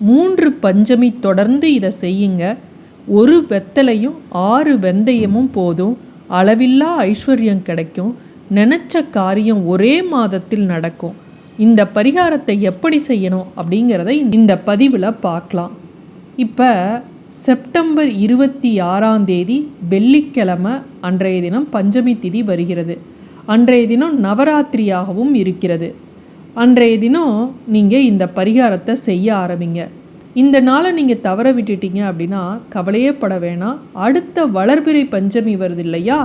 மூன்று பஞ்சமி தொடர்ந்து இதை செய்யுங்க. ஒரு வெத்தலையும் ஆறு வெந்தயமும் போதும். அளவில்லா ஐஸ்வர்யம் கிடைக்கும். நினச்ச காரியம் ஒரே மாதத்தில் நடக்கும். இந்த பரிகாரத்தை எப்படி செய்யணும் அப்படிங்கிறத இந்த பதிவில் பார்க்கலாம். இப்போ செப்டம்பர் இருபத்தி ஆறாம் தேதி வெள்ளிக்கிழமை அன்றைய தினம் பஞ்சமி திதி வருகிறது. அன்றைய தினம் நவராத்திரியாகவும் இருக்கிறது. அன்றைய தினம் நீங்கள் இந்த பரிகாரத்தை செய்ய ஆரம்பிங்க. இந்த நாளை நீங்கள் தவற விட்டுட்டீங்க அப்படின்னா கவலையே பட வேணாம். அடுத்த வளர்பிறை பஞ்சமி வருது இல்லையா?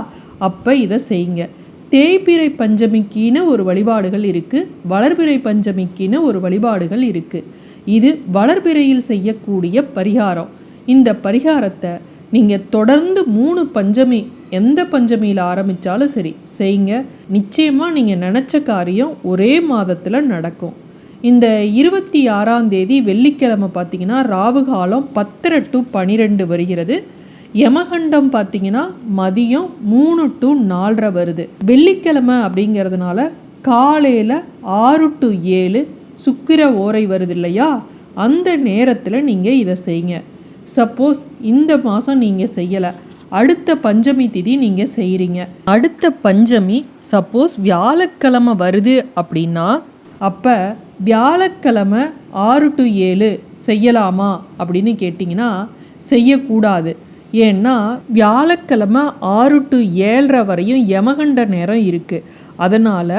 அப்போ இதை செய்யுங்க. தேய்பிறை பஞ்சமிக்கின்னு ஒரு வழிபாடுகள் இருக்குது வளர்பிறை பஞ்சமிக்கின்னு ஒரு வழிபாடுகள் இருக்குது இது வளர்பிறையில் செய்யக்கூடிய பரிகாரம். இந்த பரிகாரத்தை நீங்கள் தொடர்ந்து மூணு பஞ்சமி எந்த பஞ்சமியில் ஆரம்பித்தாலும் சரி செய்யுங்க. நிச்சயமாக நீங்கள் நினச்ச காரியம் ஒரே மாதத்தில் நடக்கும். இந்த இருபத்தி ஆறாம் தேதி வெள்ளிக்கிழமை பார்த்தீங்கன்னா ராவு காலம் பத்தரை டு பனிரெண்டு வருகிறது. யமகண்டம் பார்த்தீங்கன்னா மதியம் மூணு டு நாலரை வருது. வெள்ளிக்கிழமை அப்படிங்கிறதுனால காலையில் ஆறு டு ஏழு சுக்கிர ஓரை வருது இல்லையா? அந்த நேரத்தில் நீங்கள் இதை செய்யுங்க. சப்போஸ் இந்த மாதம் நீங்கள் செய்யலை. அடுத்த பஞ்சமி திதி நீங்கள் செய்கிறீங்க அடுத்த பஞ்சமி சப்போஸ் வியாழக்கிழமை வருது அப்படின்னா அப்போ வியாழக்கிழமை ஆறு டு ஏழு செய்யலாமா அப்படின்னு கேட்டிங்கன்னா செய்யக்கூடாது. ஏன்னா வியாழக்கிழமை ஆறு டு ஏழரை வரையும் யமகண்ட நேரம் இருக்குது அதனால்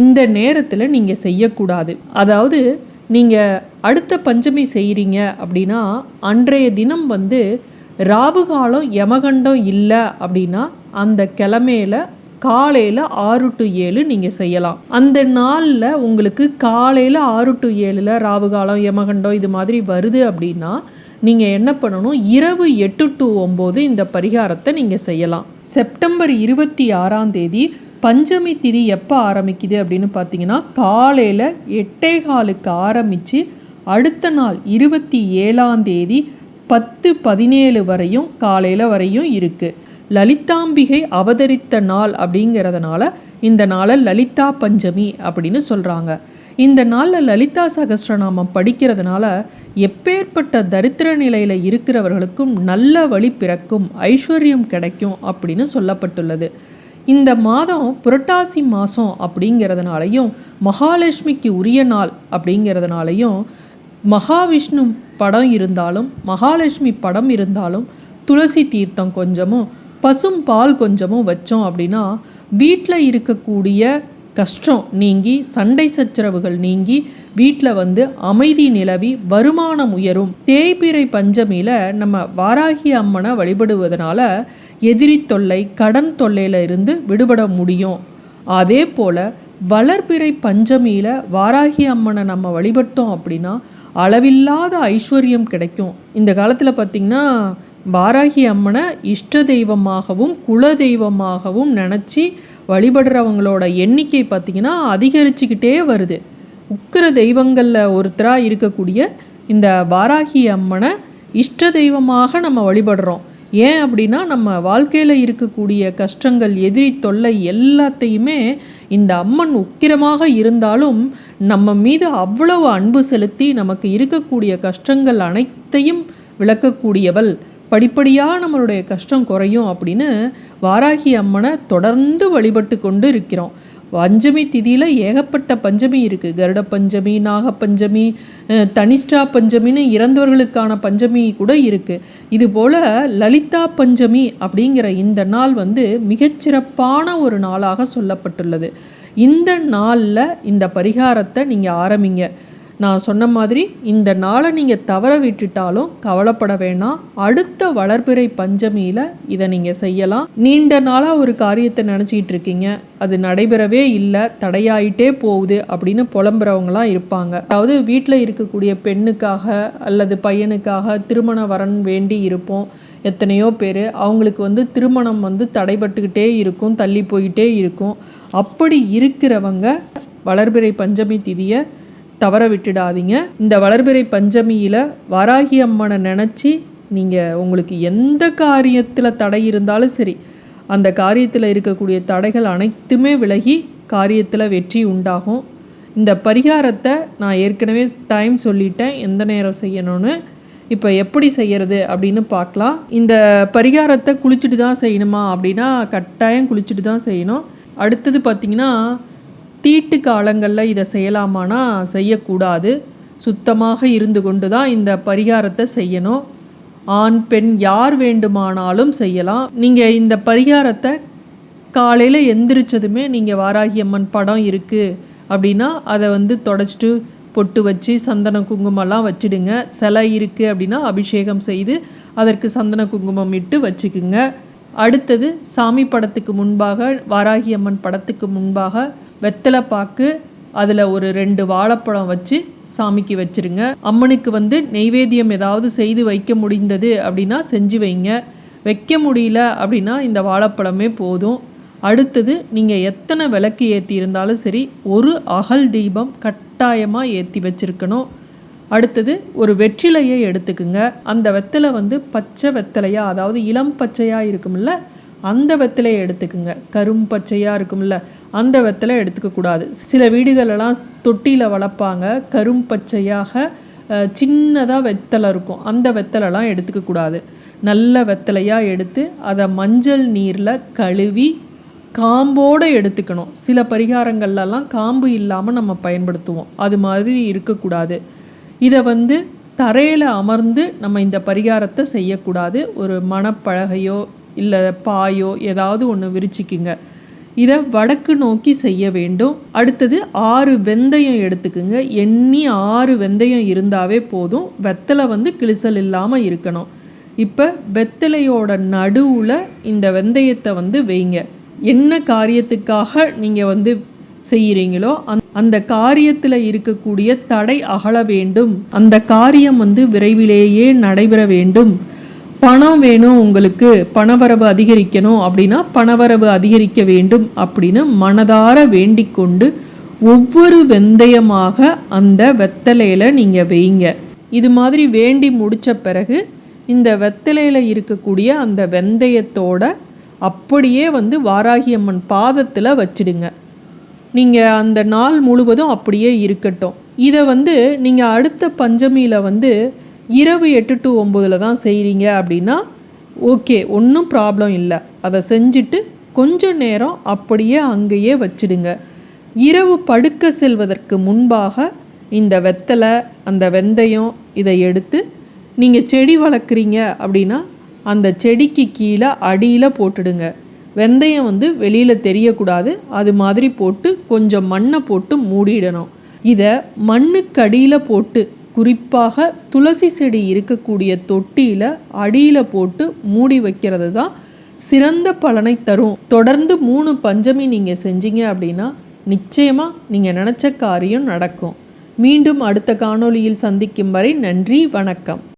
இந்த நேரத்தில் நீங்கள் செய்யக்கூடாது. அதாவது நீங்கள் அடுத்த பஞ்சமி செய்கிறீங்க அப்படின்னா அன்றைய தினம் வந்து ராவுகாலம் யமகண்டம் இல்லை அப்படின்னா அந்த கிழமையில காலையில் ஆறு டு ஏழு நீங்கள் செய்யலாம். அந்த நாளில் உங்களுக்கு காலையில் ஆறு டு ஏழில் ராவுகாலம் யமகண்டம் இது மாதிரி வருது அப்படின்னா நீங்கள் என்ன பண்ணணும்? இரவு எட்டு டு ஒம்பது இந்த பரிகாரத்தை நீங்கள் செய்யலாம். செப்டம்பர் இருபத்தி ஆறாம் தேதி பஞ்சமி திதி எப்போ ஆரம்பிக்குது அப்படின்னு பார்த்தீங்கன்னா காலையில் எட்டே காலுக்கு ஆரம்பித்து அடுத்த நாள் இருபத்தி ஏழாம் தேதி பத்து பதினேழு வரையும் காலையில் வரையும் இருக்குது லலிதாம்பிகை அவதரித்த நாள் அப்படிங்கிறதுனால இந்த நாளை லலிதா பஞ்சமி அப்படின்னு சொல்கிறாங்க இந்த நாளில் லலிதா சகசிரநாமம் படிக்கிறதுனால எப்பேற்பட்ட தரித்திர நிலையில் இருக்கிறவர்களுக்கும் நல்ல வழி பிறக்கும் ஐஸ்வர்யம் கிடைக்கும் அப்படின்னு சொல்லப்பட்டுள்ளது. இந்த மாதம் புரட்டாசி மாதம் அப்படிங்கிறதுனாலையும் மகாலட்சுமிக்கு உரிய நாள் அப்படிங்கிறதுனாலையும் மகாவிஷ்ணு படம் இருந்தாலும் மகாலட்சுமி படம் இருந்தாலும் துளசி தீர்த்தம் கொஞ்சமும் பசும் பால் கொஞ்சமும் வச்சோம் அப்படின்னா வீட்டில் இருக்கக்கூடிய கஷ்டம் நீங்கி சண்டை சச்சரவுகள் நீங்கி வீட்டில் வந்து அமைதி நிலவி வருமானம் உயரும். தேய்பிறை பஞ்சமியில் நம்ம வாராகி அம்மனை வழிபடுவதனால எதிரி தொல்லை கடன் தொல்லையில் இருந்து விடுபட முடியும். அதே போல் வளர்பிறை பஞ்சமியில் வாராகி அம்மனை நம்ம வழிபட்டோம் அப்படின்னா அளவில்லாத ஐஸ்வர்யம் கிடைக்கும். இந்த காலத்தில் பார்த்திங்கன்னா பாராகி அம்மனை இஷ்ட தெய்வமாகவும் குல தெய்வமாகவும் நினச்சி வழிபடுறவங்களோட எண்ணிக்கை பார்த்திங்கன்னா அதிகரிச்சுக்கிட்டே வருது. உக்கிர தெய்வங்களில் ஒருத்தராக இருக்கக்கூடிய இந்த வாராகி அம்மனை இஷ்ட தெய்வமாக நம்ம வழிபடுறோம். ஏன் அப்படின்னா நம்ம வாழ்க்கையில் இருக்கக்கூடிய கஷ்டங்கள் எதிரி தொல்லை எல்லாத்தையுமே இந்த அம்மன் உக்கிரமாக இருந்தாலும் நம்ம மீது அவ்வளவு அன்பு செலுத்தி நமக்கு இருக்கக்கூடிய கஷ்டங்கள் அனைத்தையும் விளக்கக்கூடியவள். படிப்படியாக நம்மளுடைய கஷ்டம் குறையும் அப்படின்னு வாராகி அம்மனை தொடர்ந்து வழிபட்டு கொண்டு இருக்கிறோம் பஞ்சமி திதியில் ஏகப்பட்ட பஞ்சமி இருக்குது கருட பஞ்சமி நாகப்பஞ்சமி தனிஷ்டா பஞ்சமின்னு இறந்தவர்களுக்கான பஞ்சமி கூட இருக்குது இது போல் லலிதா பஞ்சமி அப்படிங்கிற இந்த நாள் வந்து மிகச்சிறப்பான ஒரு நாளாக சொல்லப்பட்டுள்ளது. இந்த நாளில் இந்த பரிகாரத்தை நீங்கள் ஆரம்பிங்க. நான் சொன்ன மாதிரி இந்த நாளை நீங்கள் தவற விட்டுட்டாலும் கவலைப்பட வேணாம். அடுத்த வளர்பிறை பஞ்சமியில் இதை நீங்கள் செய்யலாம். நீண்ட நாளாக ஒரு காரியத்தை நினச்சிக்கிட்டு இருக்கீங்க. அது நடைபெறவே இல்லை தடையாயிட்டே போகுது அப்படின்னு புலம்புறவங்களாம் இருப்பாங்க. அதாவது வீட்டில் இருக்கக்கூடிய பெண்ணுக்காக அல்லது பையனுக்காக திருமண வரன் வேண்டி இருப்போம். எத்தனையோ பேர் அவங்களுக்கு வந்து திருமணம் வந்து தடைபட்டுக்கிட்டே இருக்கும் தள்ளி போயிட்டே இருக்கும். அப்படி இருக்கிறவங்க வளர்பிறை பஞ்சமி திதியை தவற விட்டுடாதீங்க இந்த வளர்பிறை பஞ்சமியில் வராகி அம்மனை நினச்சி நீங்கள் உங்களுக்கு எந்த காரியத்தில் தடை இருந்தாலும் சரி அந்த காரியத்தில் இருக்கக்கூடிய தடைகள் அனைத்துமே விலகி காரியத்தில் வெற்றி உண்டாகும். இந்த பரிகாரத்தை நான் ஏற்கனவே டைம் சொல்லிட்டேன் எந்த நேரம் செய்யணும்னு. இப்போ எப்படி செய்யறது அப்படின்னு பார்க்கலாம். இந்த பரிகாரத்தை குளிச்சுட்டு தான் செய்யணுமா அப்படின்னா கட்டாயம் குளிச்சுட்டு தான் செய்யணும். அடுத்தது பார்த்திங்கன்னா தீட்டு காலங்களில் இதை செய்யலாமானா செய்யக்கூடாது. சுத்தமாக இருந்து கொண்டு தான் இந்த பரிகாரத்தை செய்யணும். ஆண் பெண் யார் வேண்டுமானாலும் செய்யலாம். நீங்கள் இந்த பரிகாரத்தை காலையில் எந்திரிச்சதுமே நீங்கள் வாராகி அம்மன் படம் இருக்குது அப்படின்னா அதை வந்து தொடச்சிட்டு பொட்டு வச்சு சந்தன குங்குமம்லாம் வச்சுடுங்க. சிலை இருக்குது அப்படின்னா அபிஷேகம் செய்து அதற்கு சந்தன குங்குமம் இட்டு வச்சுக்குங்க. அடுத்தது சாமி படத்துக்கு முன்பாக வாராகி அம்மன் படத்துக்கு முன்பாக வெத்தலை பாக்கு அதில் ஒரு ரெண்டு வாழைப்பழம் வச்சு சாமிக்கு வச்சுருங்க. அம்மனுக்கு வந்து நெய்வேத்தியம் ஏதாவது செய்து வைக்க முடிந்தது அப்படின்னா செஞ்சு வைங்க. வைக்க முடியல அப்படின்னா இந்த வாழைப்பழமே போதும். அடுத்தது நீங்கள் எத்தனை விளக்கு ஏற்றி இருந்தாலும் சரி ஒரு அகல் தீபம் கட்டாயமாக ஏற்றி வச்சுருக்கணும். அடுத்தது ஒரு வெற்றிலையை எடுத்துக்குங்க. அந்த வெத்தலை வந்து பச்சை வெத்தலையாக அதாவது இளம் பச்சையாக இருக்கும்ல அந்த வெத்தலையை எடுத்துக்குங்க. கரும் பச்சையாக இருக்கும்ல அந்த வெத்தலை எடுத்துக்கக்கூடாது. சில வீடுகளெல்லாம் தொட்டியில் வளர்ப்பாங்க கரும் பச்சையாக சின்னதாக வெத்தலை இருக்கும். அந்த வெத்தலைலாம் எடுத்துக்கக்கூடாது. நல்ல வெத்தலையாக எடுத்து அதை மஞ்சள் நீரில் கழுவி காம்போடு எடுத்துக்கணும். சில பரிகாரங்கள்லாம் காம்பு இல்லாமல் நம்ம பயன்படுத்துவோம். அது மாதிரி இருக்கக்கூடாது. இதை வந்து தரையில் அமர்ந்து நம்ம இந்த பரிகாரத்தை செய்யக்கூடாது. ஒரு மணப்பழகையோ இல்லை பாயோ ஏதாவது ஒன்று விரிச்சிக்கிங்க. இதை வடக்கு நோக்கி செய்ய வேண்டும். அடுத்தது ஆறு வெந்தயம் எடுத்துக்குங்க. எண்ணி ஆறு வெந்தயம் இருந்தாவே போதும். வெத்தலை வந்து கிழிசல் இல்லாமல் இருக்கணும். இப்போ வெத்தலையோட நடுவில் இந்த வெந்தயத்தை வந்து வைங்க. என்ன காரியத்துக்காக நீங்கள் வந்து செய்கிறீங்களோ அந் அந்த காரியத்தில் இருக்கக்கூடிய தடை அகல வேண்டும். அந்த காரியம் வந்து விரைவிலேயே நடைபெற வேண்டும். பணம் வேணும் உங்களுக்கு. பணவரவு அதிகரிக்கணும் அப்படின்னா பணவரவு அதிகரிக்க வேண்டும் அப்படின்னு மனதார வேண்டிக் கொண்டு ஒவ்வொரு வெந்தயமாக அந்த வெத்தலையில் நீங்கள் வைங்க. இது மாதிரி வேண்டி முடித்த பிறகு இந்த வெத்தலையில் இருக்கக்கூடிய அந்த வெந்தயத்தோட அப்படியே வந்து வாராகி அம்மன் பாதத்தில் வச்சிடுங்க. நீங்கள் அந்த நாள் முழுவதும் அப்படியே இருக்கட்டும். இதை வந்து நீங்கள் அடுத்த பஞ்சமியில் வந்து இரவு எட்டு டு ஒம்போதில் தான் செய்கிறீங்க அப்படின்னா ஓகே ஒன்றும் ப்ராப்ளம் இல்லை. அதை செஞ்சுட்டு கொஞ்சம் நேரம் அப்படியே அங்கேயே வச்சிடுங்க. இரவு படுக்க செல்வதற்கு முன்பாக இந்த வெத்தலை அந்த வெந்தயம் இதை எடுத்து நீங்கள் செடி வளர்க்குறீங்க அப்படின்னா அந்த செடிக்கு கீழே அடியில் போட்டுடுங்க. வெந்தயம் வந்து வெளியில் தெரியக்கூடாது. அது மாதிரி போட்டு கொஞ்சம் மண்ணை போட்டு மூடிடணும். இதை மண்ணுக்கு அடியில் போட்டு குறிப்பாக துளசி செடி இருக்கக்கூடிய தொட்டியில் அடியில் போட்டு மூடி வைக்கிறது தான் சிறந்த பலனை தரும். தொடர்ந்து மூணு பஞ்சமி நீங்கள் செஞ்சீங்க அப்படின்னா நிச்சயமாக நீங்கள் நினச்ச காரியம் நடக்கும். மீண்டும் அடுத்த காணொளியில் சந்திக்கும் வரை நன்றி வணக்கம்.